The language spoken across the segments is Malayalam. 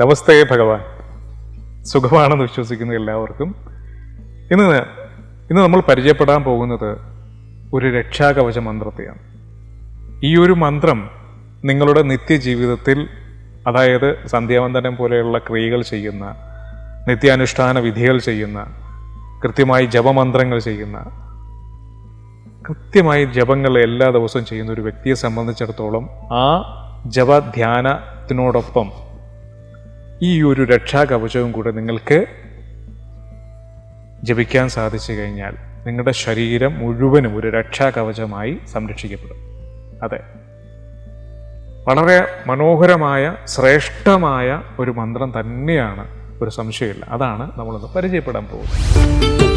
നമസ്തേ ഭഗവാൻ. സുഖമാണെന്ന് വിശ്വസിക്കുന്ന എല്ലാവർക്കും. ഇന്ന് ഇന്ന് നമ്മൾ പരിചയപ്പെടാൻ പോകുന്നത് ഒരു രക്ഷാകവച മന്ത്രത്തെയാണ്. ഈ ഒരു മന്ത്രം നിങ്ങളുടെ നിത്യജീവിതത്തിൽ അതായത് സന്ധ്യാവന്തനം പോലെയുള്ള ക്രിയകൾ ചെയ്യുന്ന നിത്യാനുഷ്ഠാന വിധികൾ ചെയ്യുന്ന കൃത്യമായി ജപമന്ത്രങ്ങൾ ചെയ്യുന്ന കൃത്യമായി ജപങ്ങൾ എല്ലാ ദിവസവും ചെയ്യുന്ന ഒരു വ്യക്തിയെ സംബന്ധിച്ചിടത്തോളം ആ ജപധ്യാനത്തിനോടൊപ്പം ഈ ഒരു രക്ഷാകവചവും കൂടെ നിങ്ങൾക്ക് ജപിക്കാൻ സാധിച്ചു കഴിഞ്ഞാൽ നിങ്ങളുടെ ശരീരം മുഴുവനും ഒരു രക്ഷാകവചമായി സംരക്ഷിക്കപ്പെടും. അതെ. വളരെ മനോഹരമായ ശ്രേഷ്ഠമായ ഒരു മന്ത്രം തന്നെയാണ് ഒരു സംശയമില്ല. അതാണ് നമ്മളൊന്ന് പരിചയപ്പെടാൻ പോകുന്നത്.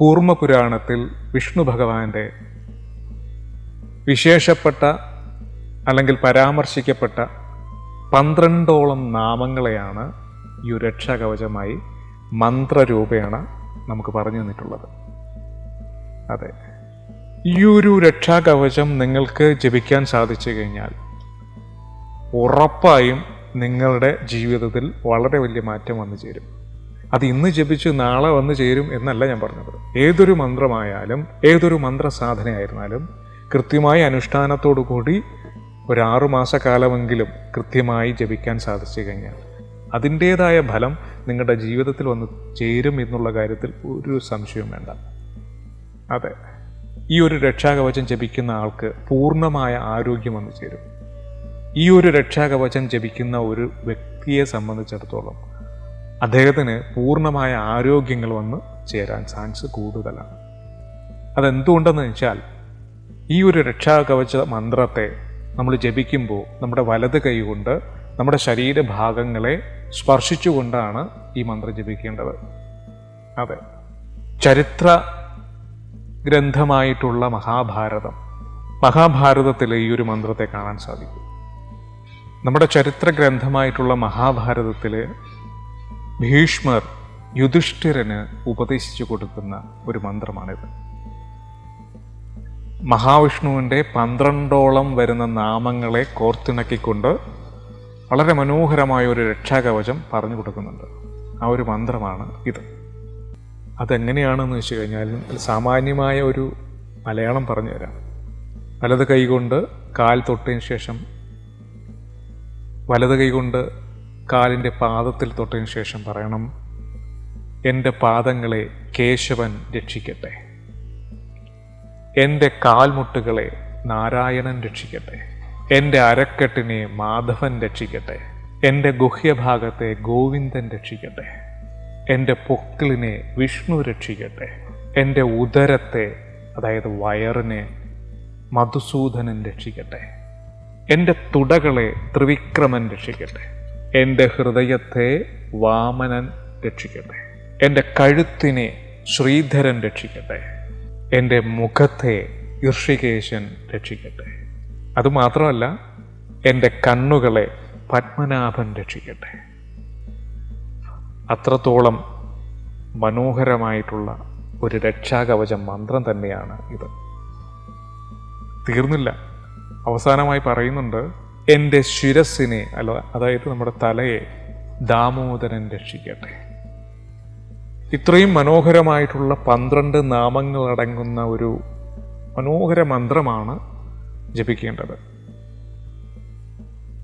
കൂർമ്മപുരാണത്തിൽ വിഷ്ണു ഭഗവാന്റെ വിശേഷപ്പെട്ട അല്ലെങ്കിൽ പരാമർശിക്കപ്പെട്ട പന്ത്രണ്ടോളം നാമങ്ങളെയാണ് ഈ രക്ഷാകവചമായി മന്ത്രരൂപേണ നമുക്ക് പറഞ്ഞു തന്നിട്ടുള്ളത്. അതെ. ഈ ഒരു രക്ഷാകവചം നിങ്ങൾക്ക് ജപിക്കാൻ സാധിച്ചു കഴിഞ്ഞാൽ ഉറപ്പായും നിങ്ങളുടെ ജീവിതത്തിൽ വളരെ വലിയ മാറ്റം വന്നു ചേരും. അത് ഇന്ന് ജപിച്ച് നാളെ വന്ന് ചേരും എന്നല്ല ഞാൻ പറഞ്ഞത്. ഏതൊരു മന്ത്രമായാലും ഏതൊരു മന്ത്രസാധനയായിരുന്നാലും കൃത്യമായ അനുഷ്ഠാനത്തോടു കൂടി ഒരു ആറു മാസക്കാലമെങ്കിലും കൃത്യമായി ജപിക്കാൻ സാധിച്ചു കഴിഞ്ഞാൽ അതിന്റേതായ ഫലം നിങ്ങളുടെ ജീവിതത്തിൽ വന്ന് ചേരും എന്നുള്ള കാര്യത്തിൽ ഒരു സംശയവും വേണ്ട. അതെ ഈ ഒരു രക്ഷാകവചം ജപിക്കുന്ന ആൾക്ക് പൂർണമായ ആരോഗ്യം വന്നു ചേരും. ഈ ഒരു രക്ഷാകവചം ജപിക്കുന്ന ഒരു വ്യക്തിയെ സംബന്ധിച്ചിടത്തോളം അദ്ദേഹത്തിന് പൂർണമായ ആരോഗ്യങ്ങൾ വന്ന് ചേരാൻ ചാൻസ് കൂടുതലാണ്. അതെന്തുകൊണ്ടെന്ന് വെച്ചാൽ ഈ ഒരു രക്ഷാകവച മന്ത്രത്തെ നമ്മൾ ജപിക്കുമ്പോൾ നമ്മുടെ വലത് കൈകൊണ്ട് നമ്മുടെ ശരീരഭാഗങ്ങളെ സ്പർശിച്ചുകൊണ്ടാണ് ഈ മന്ത്രം ജപിക്കേണ്ടത്. അതെ. ചരിത്ര ഗ്രന്ഥമായിട്ടുള്ള മഹാഭാരതം മഹാഭാരതത്തിൽ ഈ ഒരു മന്ത്രത്തെ കാണാൻ സാധിക്കും. നമ്മുടെ ചരിത്ര ഗ്രന്ഥമായിട്ടുള്ള മഹാഭാരതത്തിൽ ഭീഷ്മർ യുധിഷ്ഠിരന് ഉപദേശിച്ചു കൊടുക്കുന്ന ഒരു മന്ത്രമാണിത്. മഹാവിഷ്ണുവിന്റെ പന്ത്രണ്ടോളം വരുന്ന നാമങ്ങളെ കോർത്തിണക്കിക്കൊണ്ട് വളരെ മനോഹരമായ ഒരു രക്ഷാകവചം പറഞ്ഞു കൊടുക്കുന്നുണ്ട്. ആ ഒരു മന്ത്രമാണ് ഇത്. അതെങ്ങനെയാണെന്ന് വെച്ച് കഴിഞ്ഞാൽ സാമാന്യമായ ഒരു മലയാളം പറഞ്ഞു തരാം. വലത് കൈകൊണ്ട് കാൽ തൊട്ടതിന് ശേഷം വലത് കൈകൊണ്ട് കാലിന്റെ പാദത്തിൽ തൊട്ടതിന് ശേഷം പറയണം എന്റെ പാദങ്ങളെ കേശവൻ രക്ഷിക്കട്ടെ. എന്റെ കാൽമുട്ടുകളെ നാരായണൻ രക്ഷിക്കട്ടെ. എന്റെ അരക്കെട്ടിനെ മാധവൻ രക്ഷിക്കട്ടെ. എന്റെ ഗുഹ്യഭാഗത്തെ ഗോവിന്ദൻ രക്ഷിക്കട്ടെ. എന്റെ പൊക്കിളിനെ വിഷ്ണു രക്ഷിക്കട്ടെ. എന്റെ ഉദരത്തെ അതായത് വയറിനെ മധുസൂദനൻ രക്ഷിക്കട്ടെ. എന്റെ തുടകളെ ത്രിവിക്രമൻ രക്ഷിക്കട്ടെ. എന്റെ ഹൃദയത്തെ വാമനൻ രക്ഷിക്കട്ടെ. എന്റെ കഴുത്തിനെ ശ്രീധരൻ രക്ഷിക്കട്ടെ. എന്റെ മുഖത്തെ ഋഷികേശൻ രക്ഷിക്കട്ടെ. അതുമാത്രമല്ല എന്റെ കണ്ണുകളെ പത്മനാഭൻ രക്ഷിക്കട്ടെ. അത്രത്തോളം മനോഹരമായിട്ടുള്ള ഒരു രക്ഷാകവച മന്ത്രം തന്നെയാണ് ഇത്. തീർന്നില്ല. അവസാനമായി പറയുന്നുണ്ട് എന്റെ ശിരസിനെ അല്ല അതായത് നമ്മുടെ തലയെ ദാമോദരൻ രക്ഷിക്കട്ടെ. ഇത്രയും മനോഹരമായിട്ടുള്ള പന്ത്രണ്ട് നാമങ്ങളടങ്ങുന്ന ഒരു മനോഹര മന്ത്രമാണ് ജപിക്കേണ്ടത്.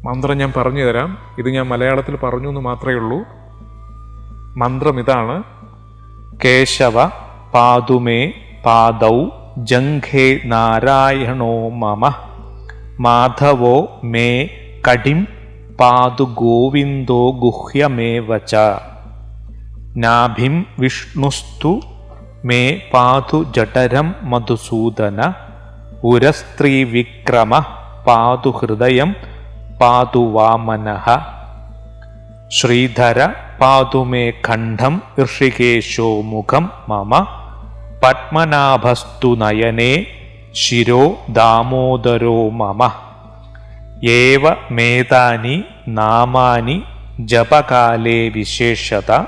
മന്ത്രം ഞാൻ പറഞ്ഞു തരാം. ഇത് ഞാൻ മലയാളത്തിൽ പറഞ്ഞു എന്ന് മാത്രമേ ഉള്ളൂ. മന്ത്രം ഇതാണ്. കേശവ പാതുമേ പാദൗ ജംഘേ നാരായണോ മമ. മാധവോ മേ കടിം പാതു ഗോവിന്ദോ ഗുഹ്യമേവച നാഭിം വിഷ്ണുസ്തു മേ പാതു ജഠരം മധുസൂദന. ഉരസ്ത്രീ വിക്രമ പാതു ഹൃദയം പാതു വാമനഃ. ശ്രീധര പാതു മേ ഖണ്ഡം ഋഷികേശോ മുഖം മമ. പത്മനാഭസ്തു നയനേ ശിരോ ദാമോദരോ മമ. ഏവ മേതാനി നാമാനി ജപകാലേ വിശേഷത.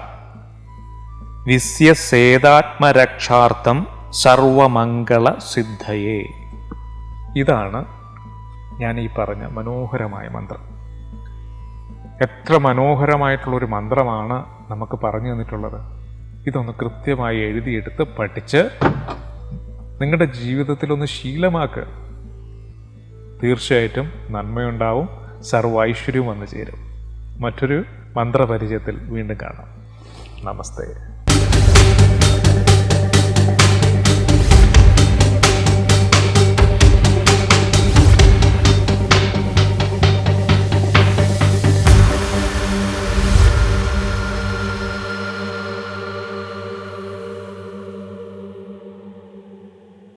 വിസ്യസേതാത്മരക്ഷാർത്ഥം സർവമംഗള സിദ്ധയേ ഇതാണ് ഞാൻ ഈ പറഞ്ഞ മനോഹരമായ മന്ത്രം. എത്ര മനോഹരമായിട്ടുള്ള ഒരു മന്ത്രമാണ് നമുക്ക് പറഞ്ഞു തന്നിട്ടുള്ളത്. ഇതൊന്ന് കൃത്യമായി എഴുതിയെടുത്ത് പഠിച്ച് നിങ്ങളുടെ ജീവിതത്തിൽ ഒന്ന് ശീലമാക്കുക തീർച്ചയായിട്ടും നന്മയുണ്ടാവും സർവൈശ്വര്യവും വന്നു ചേരും. മറ്റൊരു മന്ത്രപരിചയത്തിൽ വീണ്ടും കാണാം. നമസ്തേ.